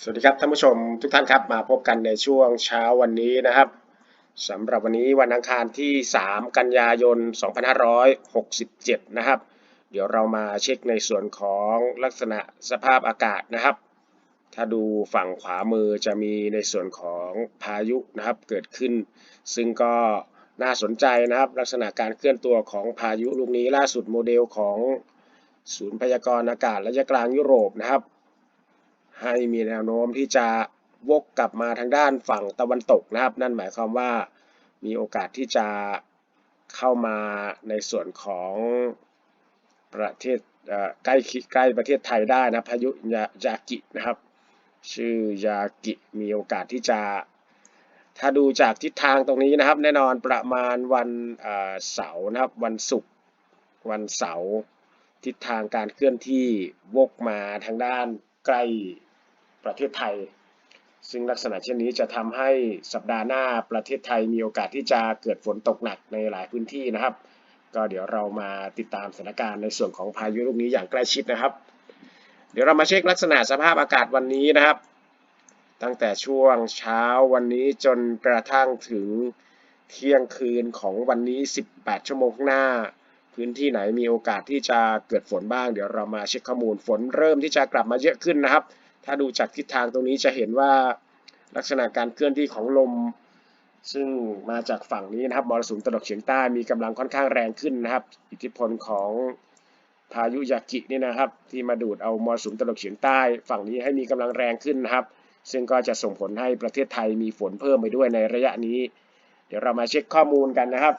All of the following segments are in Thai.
สวัสดีครับท่านผู้ชมทุกท่านครับมาพบกันในช่วงเช้าวันนี้นะครับสำหรับวันนี้วันอังคารที่ 3 กันยายน 2567 นะครับ เดี๋ยวเรามาเช็คในส่วนของลักษณะสภาพอากาศนะครับ ถ้าดูฝั่งขวามือจะมีในส่วนของพายุนะครับเกิดขึ้น ซึ่งก็น่าสนใจนะครับ ลักษณะการเคลื่อนตัวของพายุลูกนี้ล่าสุดโมเดลของศูนย์พยากรณ์อากาศระยะกลางยุโรปนะครับ ให้มีแนวโน้มที่จะวกกลับมาทางด้านฝั่งตะวันตกนะครับ นั่นหมายความว่ามีโอกาสที่จะเข้ามาในส่วนของประเทศใกล้ใกล้ประเทศไทยได้นะพายุยายากินะครับ ชื่อยากิมีโอกาสที่จะ ถ้าดูจากทิศทางตรงนี้นะครับ แน่นอนประมาณวันเสาร์นะครับ วันศุกร์วันเสาร์ทิศทางการเคลื่อนที่วกมาทางด้านใกล้ ประเทศไทย ซึ่งลักษณะเช่นนี้จะทำให้สัปดาห์หน้าประเทศไทยมีโอกาสที่จะเกิดฝนตกหนักในหลายพื้นที่นะครับ ก็เดี๋ยวเรามาติดตามสถานการณ์ในส่วนของพายุลูกนี้อย่างใกล้ชิดนะครับ เดี๋ยวเรามาเช็คลักษณะสภาพอากาศวันนี้นะครับ ตั้งแต่ช่วงเช้าวันนี้จนกระทั่งถึงเที่ยงคืนของวันนี้ 18 ชั่วโมงข้างหน้า พื้นที่ไหนมีโอกาสที่จะเกิดฝนบ้าง เดี๋ยวเรามาเช็คข้อมูลฝนเริ่มที่จะกลับมาเยอะขึ้นนะครับ ถ้าดูจากทิศทางตรงนี้จะเห็นว่าลักษณะการเคลื่อนที่ของลม ซึ่งมาจากฝั่งนี้นะครับมรสุมตะวันออกเฉียงใต้มีกำลังค่อนข้างแรงขึ้นนะครับ อิทธิพลของพายุยากินี่นะครับ ที่มาดูดเอามรสุมตะวันออกเฉียงใต้ ฝั่งนี้ให้มีกำลังแรงขึ้นนะครับ ซึ่งก็จะส่งผลให้ประเทศไทยมีฝนเพิ่มไปด้วยในระยะนี้ เดี๋ยวเรามาเช็คข้อมูลกันนะครับ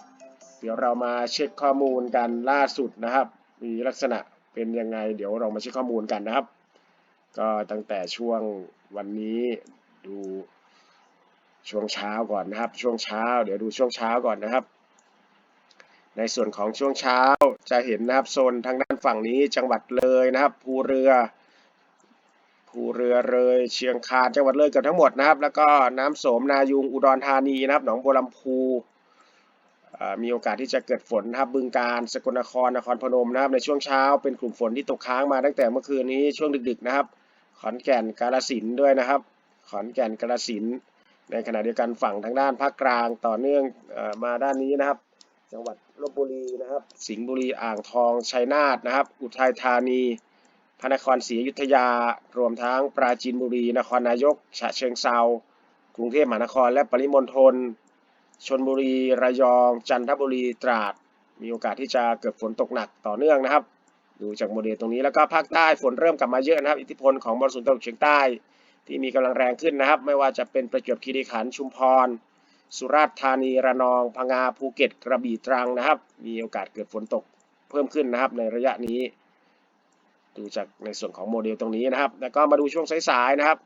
เดี๋ยวเรามาเช็คข้อมูลกันล่าสุดนะครับ มีลักษณะเป็นยังไง เดี๋ยวเรามาเช็คข้อมูลกันนะครับ ก็ตั้งแต่ช่วงวันนี้ดูช่วงเช้าก่อนนะครับ ช่วงเช้า เดี๋ยวดูช่วงเช้าก่อนนะครับ ในส่วนของช่วงเช้าจะเห็นนะครับโซนทางด้านฝั่งนี้จังหวัดเลยนะครับภูเรือภูเรือเลยเชียงคานจังหวัดเลยเกือบทั้งหมดนะครับ แล้วก็น้ำโสมนายุงอุดรธานีนะครับ หนองบัวลำพูมีโอกาสที่จะเกิดฝนนะครับบึงการสกลนครนครพนมนะครับในช่วงเช้าเป็นกลุ่มฝนที่ตกค้างมาตั้งแต่เมื่อคืนนี้ช่วงดึกๆนะครับ อนแก่นกาฬสินด้วยนะครับ ขอนแก่นกาฬสินในขณะเดียวกันฝั่งทางด้านภาคกลางต่อเนื่องมาด้านนี้นะครับ จังหวัดลบบุรีนะครับ สิงห์บุรีอ่างทองชัยนาทนะครับ อุทัยธานี พระนครศรีอยุธยา รวมทั้งปราจีนบุรี นครนายก ฉะเชิงเซากรุงเทพมหานครและปริมณฑลชนบุรี ระยอง จันทบุรี ตราด มีโอกาสที่จะเกิดฝนตกหนักต่อเนื่องนะครับ ดูจากโมเดลตรงนี้แล้วก็ภาคใต้ฝนเริ่มกลับมาเยอะนะครับ อิทธิพลของมรสุมตะวันตกเฉียงใต้ ที่มีกำลังแรงขึ้นนะครับ ไม่ว่าจะเป็นประจวบคีรีขันธ์ชุมพร สุราษฎร์ธานีระนองพังงาภูเก็ต กระบี่ตรังนะครับ มีโอกาสเกิดฝนตกเพิ่มขึ้นนะครับ ในระยะนี้ ดูจากในส่วนของโมเดลตรงนี้นะครับ แล้วก็มาดูช่วงสายๆนะครับ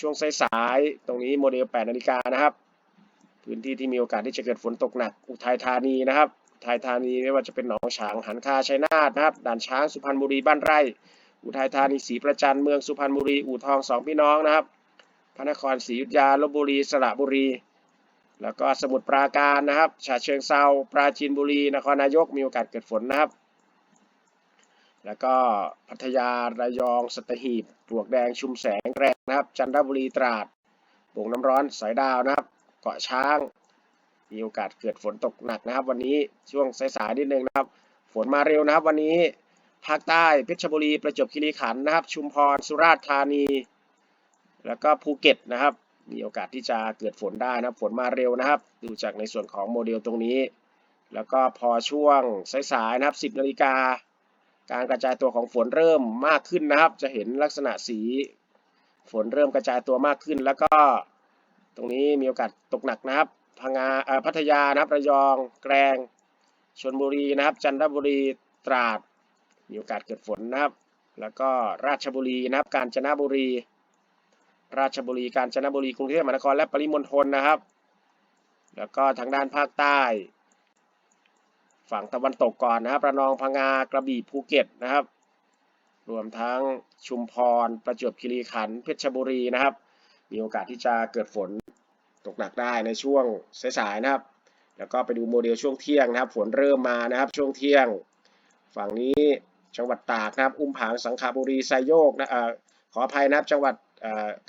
ช่วงสายๆตรงนี้โมเดล8นาฬิกานะครับ พื้นที่ที่มีโอกาสที่จะเกิดฝนตกหนักอุทัยธานีนะครับ ทัยธานี ไม่ว่าจะเป็นหนองฉางหันคาชัยนาทนะครับด่านช้างสุพรรณบุรีบ้านไร่ อุทัยธานีศรีประจันเมืองสุพรรณบุรีอู่ทองสองพี่น้องนะครับ พระนครศรีอยุธยาลบบุรีสระบุรี แล้วก็สมุทรปราการนะครับฉะเชิงเซาปราจีนบุรี นครนายกมีโอกาสเกิดฝนนะครับ แล้วก็พัทยาระยองสัตหีบปลวกแดงชุมแสงแกรงนะครับ จันทบุรีตราดโป่งน้ำร้อนสายดาวนะครับ เกาะช้าง มีโอกาสเกิดฝนตกหนักนะครับ วันนี้ช่วงสายๆนิดนึงนะครับ ฝนมาเร็วนะครับ วันนี้ภาคใต้เพชรบุรีประจวบคีรีขันธ์นะครับ ชุมพรสุราษฎร์ธานี แล้วก็ภูเก็ตนะครับ มีโอกาสที่จะเกิดฝนได้นะครับ ฝนมาเร็วนะครับ ดูจากในส่วนของโมเดลตรงนี้ แล้วก็พอช่วงสายๆนะครับ 10นาฬิกาการกระจายตัวของฝนเริ่มมากขึ้นนะครับ จะเห็นลักษณะสีฝนเริ่มกระจายตัวมากขึ้น แล้วก็ตรงนี้มีโอกาสตกหนักนะครับ พังงาอ่อพัทยานะครับระยองแกลงชลบุรีนะครับ จันทบุรีตราด มีโอกาสเกิดฝนนะครับ แล้วก็ราชบุรีนะครับ กาญจนบุรี ราชบุรีกาญจนบุรีกรุงเทพมหานครและปริมณฑลนะครับ แล้วก็ทางด้านภาคใต้ ฝั่งตะวันตกก่อนนะครับระนองพังงากระบี่ภูเก็ตนะครับ รวมทั้งชุมพร ประจวบคีรีขันธ์เพชรบุรีนะครับ มีโอกาสที่จะเกิดฝน ตกหนักได้ในช่วงสายๆนะครับ แล้วก็ไปดูโมเดลช่วงเที่ยงนะครับ ฝนเริ่มมานะครับ ช่วงเที่ยง ฝั่งนี้จังหวัดตากนะครับ อุ้มผางสังขบุรีไซโยกนะอขออภัยนะครับจังหวัด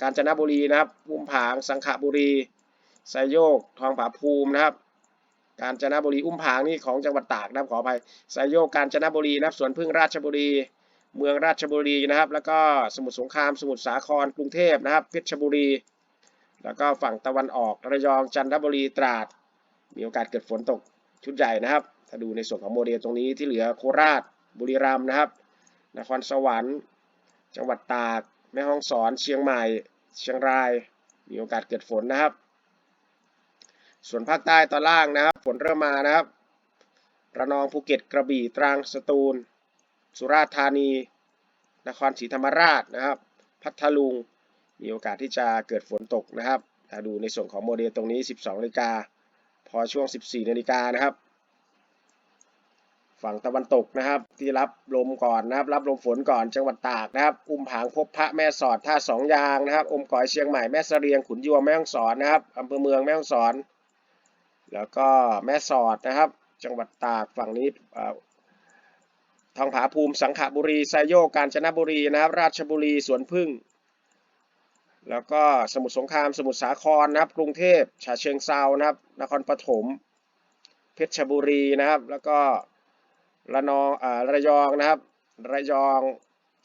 กาญจนบุรีนะครับ อุ้มผางสังขบุรีไซโยก ทองผาภูมินะครับกาญจนบุรีอุ้มผางนี่ของจังหวัดตากนะครับขออภัยไซโยกกาญจนบุรีนะครับสวนพึ่งราชบุรี เมืองราชบุรีนะครับ แล้วก็สมุทรสงครามสมุทรสาครกรุงเทพนะครับเพชรบุรี แล้วก็ฝั่งตะวันออกระยองจันทบุรีตราด มีโอกาสเกิดฝนตกชุดใหญ่นะครับ ถ้าดูในส่วนของโมเดลตรงนี้ที่เหลือโคราช บุรีรัมย์นะครับ นครสวรรค์ จังหวัดตาก แม่ฮ่องสอน เชียงใหม่ เชียงราย มีโอกาสเกิดฝนนะครับ ส่วนภาคใต้ตอนล่างนะครับ ฝนเริ่มมานะครับระนองภูเก็ตกระบี่ตรังสตูล สุราษฎร์ธานี นครศรีธรรมราชนะครับ พัทลุง มีโอกาสที่จะเกิดฝนตกนะครับถ้าดูในส่วนของโมเดลตรงนี้ 12นาฬิกาพอช่วง 14นาฬิกานะครับ ฝั่งตะวันตกนะครับ ที่รับลมก่อนนะครับ รับลมฝนก่อนจังหวัดตากนะครับ อุ้มผางพบพระแม่สอดท่าสองยางนะครับ อมก๋อยเชียงใหม่แม่เสรียงขุนยวมแม่ฮ่องสอนนะครับอำเภอเมืองแม่ฮ่องสอน แล้วก็แม่สอดนะครับ จังหวัดตากฝั่งนี้ทองผาภูมิสังขบุรีไซโยกกาญจนบุรีนะครับ ราชบุรีสวนพึ่ง แล้วก็สมุทรสงครามสมุทรสาครนะครับ กรุงเทพฉะเชิงเซานะครับนครปฐมเพชรบุรีนะครับ แล้วก็ระนองอ่าระยองนะครับ ระยอง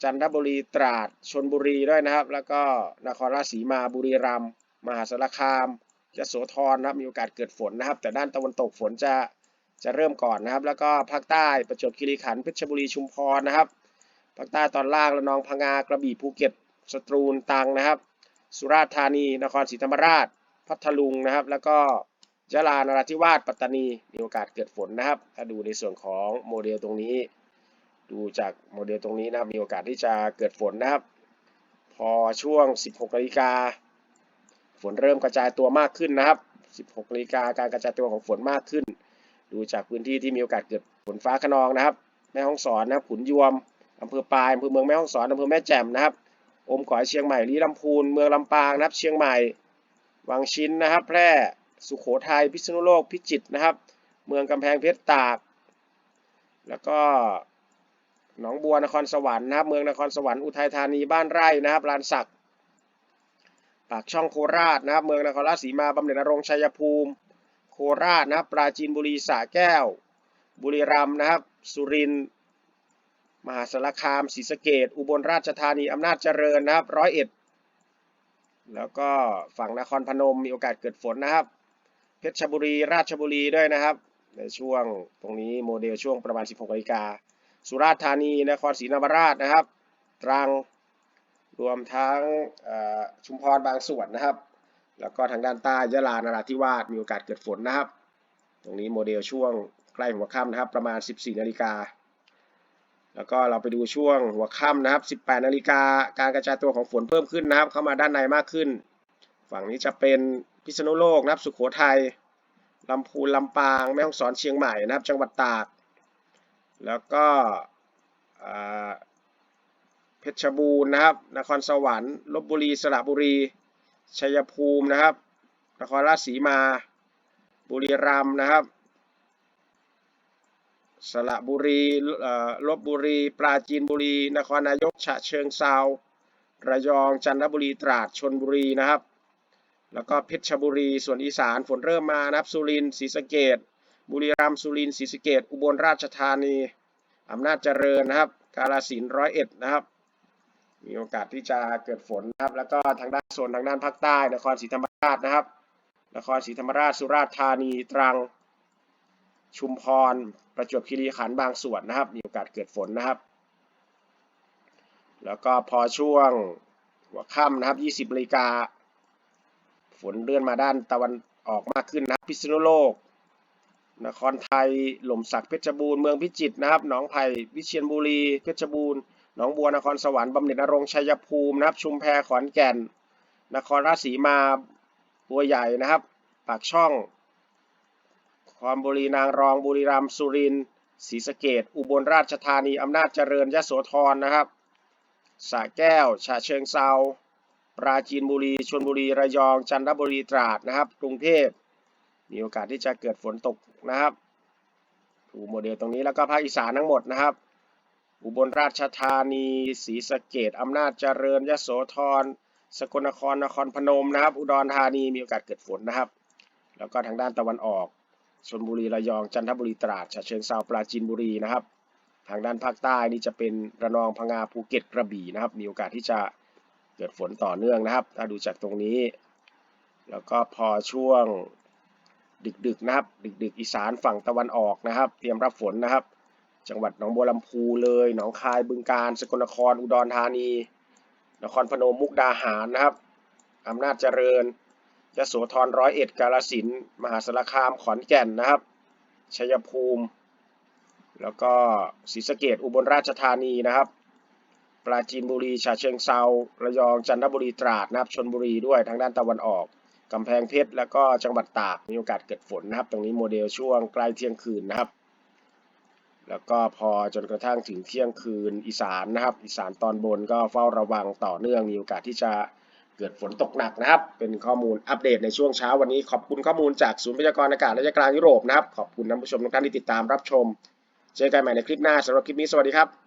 จันทบุรีตราดชนบุรีด้วยนะครับ แล้วก็นครราชสีมาบุรีรัมย์มหาสารคามยโสธรนะครับมีโอกาสเกิดฝนนะครับ แต่ด้านตะวันตกฝนจะจะเริ่มก่อนนะครับ แล้วก็ภาคใต้ประจวบคีรีขันธ์เพชรบุรีชุมพรนะครับภาคใต้ตอนล่างระนองพังงากระบี่ภูเก็ตสตูลตรังนะครับ สุราษฎร์ธานี นครศรีธรรมราช พัทลุงนะครับ แล้วก็ยะลานราธิวาส ปัตตานี มีโอกาสเกิดฝนนะครับ ถ้าดูในส่วนของโมเดลตรงนี้ ดูจากโมเดลตรงนี้นะครับ มีโอกาสที่จะเกิดฝนนะครับ พอช่วง 16นาฬิกา ฝนเริ่มกระจายตัวมากขึ้นนะครับ 16นาฬิกาการกระจายตัวของฝนมากขึ้น ดูจากพื้นที่ที่มีโอกาสเกิดฝนฟ้าขนองนะครับ แม่ฮ่องสอนนะครับ ขุนยวมอำเภอปายอำเภอเมืองแม่ฮ่องสอนอำเภอแม่แจ่มนะครับ อมก๋อยเชียงใหม่ลีลำพูน เมืองลำปางนะครับ เชียงใหม่ วังชิ้นนะครับ แพร่ สุโขทัย พิษณุโลก พิจิตรนะครับ เมืองกำแพงเพชรตาก แล้วก็หนองบัวนครสวรรค์นะครับ เมืองนครสวรรค์ อุทัยธานี บ้านไร่นะครับลานสักปากช่องโคราชนะครับ เมืองนครราชสีมาบำเหน็จนรงชัยภูมิ โคราชนะครับ ปราจีนบุรีสระแก้ว บุรีรัมย์นะครับ สุรินทร์ มหาสารคามศรีสะเกดอุบลราชธานีอำนาจเจริญนะครับร้อยเอ็ดแล้วก็ฝั่งนครพนมมีโอกาสเกิดฝนนะครับ เพชรบุรีราชบุรีด้วยนะครับ ในช่วงตรงนี้โมเดลช่วงประมาณ 16นาฬิกาสุราษฎร์ธานีนครศรีธรรมราชนะครับ ตรังรวมทั้งชุมพรบางส่วนนะครับ แล้วก็ทางด้านใต้ยะลานราธิวาสมีโอกาสเกิดฝนนะครับ ตรงนี้โมเดลช่วงใกล้หัวค่ำนะครับ ประมาณ 14นาฬิกา แล้วก็เราไปดูช่วงหัวค่ำนะครับ 18 นาฬิกาการกระจายตัวของฝนเพิ่มขึ้นนะครับ เข้ามาด้านในมากขึ้น ฝั่งนี้จะเป็นพิษณุโลกนะครับ สุขโขทัยลำพูนลำปางแม่ฮ่องสอนเชียงใหม่นะครับ จังหวัดตาก แล้วก็เพชรบูรณ์นะครับ นครสวรรค์ลบบุรีสระบุรี ชัยภูมินะครับ นครราชสีมา บุรีรัมย์นะครับ สระบุรีลบบุรี ปราจีนบุรี นครนายก ฉะเชิงเซาระยอง จันทบุรี ตราด ชนบุรีนะครับ แล้วก็เพชรบุรี ส่วนอีสาน ฝนเริ่มมานะครับ สุรินทร์ศรีสะเกดบุรีรัมย์ สุรินทร์ศรีสะเกดอุบลราชธานี อำนาจเจริญนะครับ กาฬสินธุ์ร้อยเอ็ดนะครับ มีโอกาสที่จะเกิดฝนนะครับ แล้วก็ทางด้านโซนทางด้านภาคใต้ นครศรีธรรมราชนะครับ นครศรีธรรมราช สุราษฎร์ธานี ตรัง ชุมพร ประจวบคีรีขันธ์บางส่วนนะครับ มีโอกาสเกิดฝนนะครับ แล้วก็พอช่วงหัวค่ำนะครับ 20นาฬิกาฝนเลื่อนมาด้านตะวันออกมากขึ้นนะครับ พิษณุโลก นครไทย หล่มสักเพชรบูรณ์ เมืองพิจิตรนะครับ หนองไผ่ วิเชียรบุรี เพชรบูรณ์ หนองบัว นครสวรรค์ บำเหน็จนรงชัยภูมินะครับ ชุมแพ ขอนแก่น นครราชสีมา บัวใหญ่นะครับ ปากช่อง คอมบุรีนางรองบุรีรัมย์สุรินทร์ศรีสะเกดอุบลราชธานีอำนาจเจริญยโสธรนะครับสระแก้วฉะเชิงเซาปราจีนบุรีชลบุรีระยองจันทบุรีตราดนะครับ กรุงเทพมีโอกาสที่จะเกิดฝนตกนะครับดูโมเดลตรงนี้แล้วก็ภาคอีสานทั้งหมดนะครับ อุบลราชธานีศรีสะเกดอำนาจเจริญยโสธรสกลนครนครพนมนะครับ อุดรธานีมีโอกาสเกิดฝนนะครับ แล้วก็ทางด้านตะวันออก ชลบุรีระยองจันทบุรีตราดฉะเชิงเทราปราจีนบุรีนะครับ ทางด้านภาคใต้นี่จะเป็นระนองพังงาภูเก็ตกระบี่นะครับ มีโอกาสที่จะเกิดฝนต่อเนื่องนะครับ ถ้าดูจากตรงนี้ แล้วก็พอช่วงดึกๆนะครับ ดึกๆ อีสานฝั่งตะวันออกนะครับ เตรียมรับฝนนะครับ จังหวัดหนองบัวลำพูเลยหนองคายบึงกาฬสกลนครอุดรธานี นครพนมมุกดาหารนะครับอำนาจเจริญ ยโสธรร้อยเอ็ดกาฬสินมหาสารคามขอนแก่นนะครับชัยภูมิ แล้วก็ศรีสะเกดอุบลราชธานีนะครับ ปราจีนบุรีฉะเชิงเซาระยองจันทบุรีตราดนะครับชนบุรีด้วยทางด้านตะวันออกกำแพงเพชรแล้วก็จังหวัดตากมีโอกาสเกิดฝนนะครับ ตรงนี้โมเดลช่วงใกล้เที่ยงคืนนะครับ แล้วก็พอจนกระทั่งถึงเที่ยงคืนอีสานนะครับ อีสานตอนบนก็เฝ้าระวังต่อเนื่องมีโอกาสที่จะ เกิดฝนตกหนักนะครับ เป็นข้อมูลอัปเดตในช่วงเช้าวันนี้ขอบคุณข้อมูลจากศูนย์พยากรณ์อากาศระยะกลางยุโรปนะครับ ขอบคุณท่านผู้ชมทุกท่านที่ติดตามรับชม เจอกันใหม่ในคลิปหน้าสำหรับคลิปนี้สวัสดีครับ